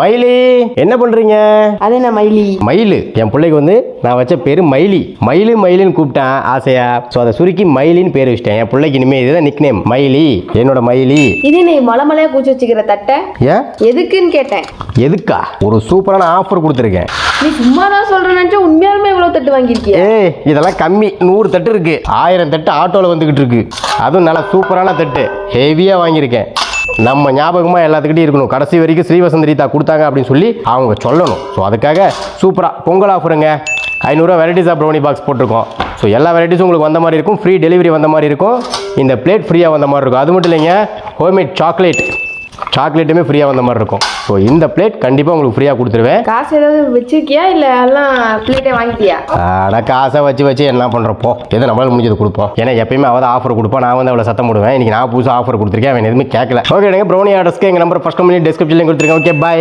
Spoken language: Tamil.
மயிலி என்ன பண்றீங்க? அது என்ன மயிலி? மயிலு. என் பிள்ளைக்கு வந்து நான் வச்ச பேரு மயிலி. மயிலு மயிலுன்னு கூப்பிட்டேன் ஆசையா. ஸோ அதை சுருக்கி மயிலின்னு பேர் வச்சிட்டேன். என் பிள்ளைக்கு இனிமே இதுதான் நிக் நேம் மயிலி. என்னோட மயிலி. இது நீ மலை மலையா கூச்சி வச்சுக்கிற தட்டை? ஏன்? எதுக்குன்னு கேட்டேன். எதுக்கா? ஒரு சூப்பரான ஆஃபர் கொடுத்துருக்கேன். நீ சும்மா தான் சொல்றேன்னு உண்மையாலுமே இவ்வளவு தட்டு வாங்கியிருக்கிய? ஏய் இதெல்லாம் கம்மி. நூறு தட்டு இருக்கு. ஆயிரம் தட்டு ஆட்டோவில் வந்துக்கிட்டு இருக்கு. அதுவும் நல்லா சூப்பரான தட்டு. ஹெவியாக வாங்கியிருக்கேன். நம்ம ஞாபகமாக எல்லாத்துக்கிட்டையும் இருக்கணும். கடைசி வரைக்கும் ஸ்ரீவசந்த் ரீதா கொடுத்தாங்க அப்படின்னு சொல்லி அவங்க சொல்லணும். ஸோ அதுக்காக சூப்பராக பொங்கல் ஆஃபருங்க ஐநூறுரூவா வெரைட்டிஸ் ஆஃப் ப்ரௌனி பாக்ஸ் போட்டிருக்கோம். ஸோ எல்லா வெரைட்டிஸும் உங்களுக்கு வந்த மாதிரி இருக்கும். ஃப்ரீ டெலிவரி வந்த மாதிரி இருக்கும். இந்த பிளேட் ஃப்ரீயாக வந்த மாதிரி இருக்கும். அது மட்டும் இல்லைங்க ஹோம்மேட் சாக்லேட் சாக்லேட்டுமே ஃப்ரீயாக வந்த மாதிரி இருக்கும். ஸோ இந்த பிளேட் கண்டிப்பாக உங்களுக்கு ஃப்ரீயாக கொடுத்துருவேன். காசு ஏதாவது வச்சிருக்கியா? இல்ல எல்லாம் பிளேட்டே வாங்கிட்டியா? அட காசை வச்சு வச்சு என்ன பண்ணுறப்போ எது நம்மளால முடிஞ்சது கொடுப்போம். ஏன்னா எப்பயுமே அவள் ஆஃபர் கொடுப்போம் நான் வந்து அவளை சத்தம் போடுவேன். இன்னைக்கு நான் புதுசாக ஆஃபர் கொடுத்துருக்கேன். அவன் எதுவுமே கேட்கல. ஓகே ப்ரௌனி ஆர்டர்ஸ்க்கு எங்கள் நம்பர் ஃபஸ்ட் கம்பெனி டிஸ்கிரிப்ஷன்லையும் கொடுத்துருக்கேன். Okay bye